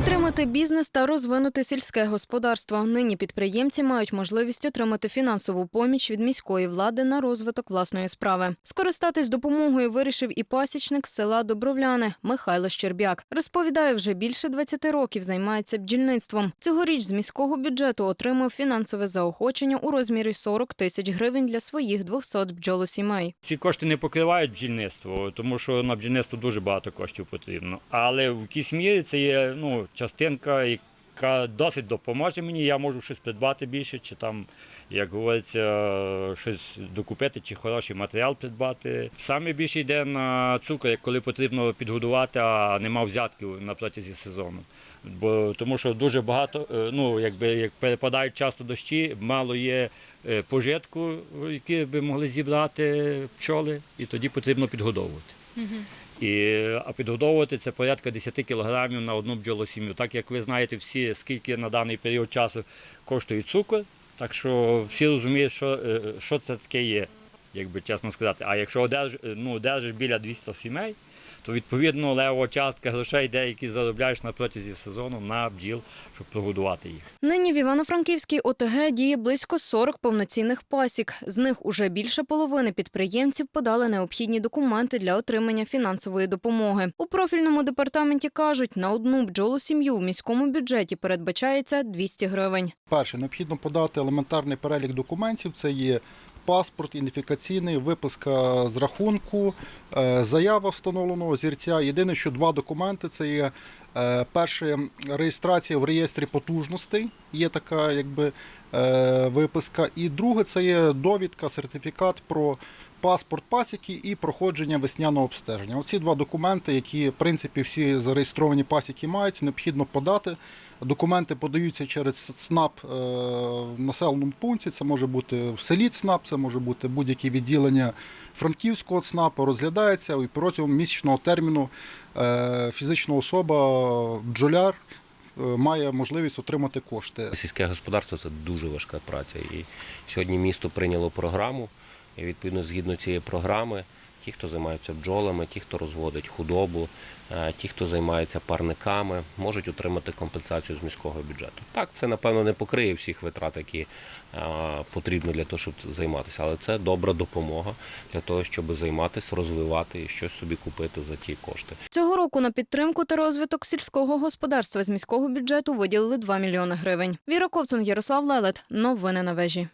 Підтримати бізнес та розвинути сільське господарство. Нині підприємці мають можливість отримати фінансову поміч від міської влади на розвиток власної справи. Скористатись допомогою вирішив і пасічник з села Добровляне Михайло Щербяк. Розповідає, вже більше 20 років займається бджільництвом. Цьогоріч з міського бюджету отримав фінансове заохочення у розмірі 40 тисяч гривень для своїх 200 бджолосімей. Ці кошти не покривають бджільництво, тому що на бджільництво дуже багато коштів потрібно. Але в якійсь мірі це є ну, частинка, яка досить допоможе мені. Я можу щось придбати більше, чи там, як говориться, щось докупити, чи хороший матеріал придбати. Саме більше йде на цукор, коли потрібно підгодувати, а нема взятків на протязі сезону. Бо тому що дуже багато, е, ну якби як перепадають часто дощі, мало є е, пожитку, які би могли зібрати пчоли, і тоді потрібно підгодовувати. І, а підгодовувати це порядка 10 кілограмів на одну бджолосім'ю. Так як ви знаєте всі, скільки на даний період часу коштує цукор, так що всі розуміють, що, е, що це таке є, якби чесно сказати. А якщо одерж, ну, одержиш біля 200 сімей, то відповідно левова частка грошей, деякі заробляєш на протязі сезону на бджіл, щоб прогодувати їх. Нині в Івано-Франківській ОТГ діє близько 40 повноцінних пасік. З них уже більше половини підприємців подали необхідні документи для отримання фінансової допомоги. У профільному департаменті кажуть, на одну бджолу сім'ю в міському бюджеті передбачається 200 гривень. Перше, необхідно подати елементарний перелік документів. Це є паспорт, ідентифікаційний, виписка з рахунку, е, заява встановленого зірця. Єдине, що два документи це є перша реєстрація в реєстрі потужностей. Є така якби е, виписка. І друге це є довідка, сертифікат про паспорт пасіки і проходження весняного обстеження. Оці два документи, які в принципі всі зареєстровані пасіки мають, необхідно подати. Документи подаються через СНАП е, в населеному пункті. Це може бути в селі ЦНАП, це може бути будь-які відділення франківського ЦНАПу. Розглядається і протягом місячного терміну е, фізична особа, бджоляр, е, має можливість отримати кошти. Сільське господарство це дуже важка праця. І сьогодні місто прийняло програму. І відповідно згідно цієї програми, ті, хто займаються бджолами, ті, хто розводить худобу, е, ті, хто займається парниками, можуть отримати компенсацію з міського бюджету. Так, це напевно не покриє всіх витрат, які е, потрібно для того, щоб займатися, але це добра допомога для того, щоб займатися, розвивати і щось собі купити за ті кошти. Цього року на підтримку та розвиток сільського господарства з міського бюджету виділили 2 мільйони гривень. Віра Ковцун, Ярослав Лелет. Новини на вежі.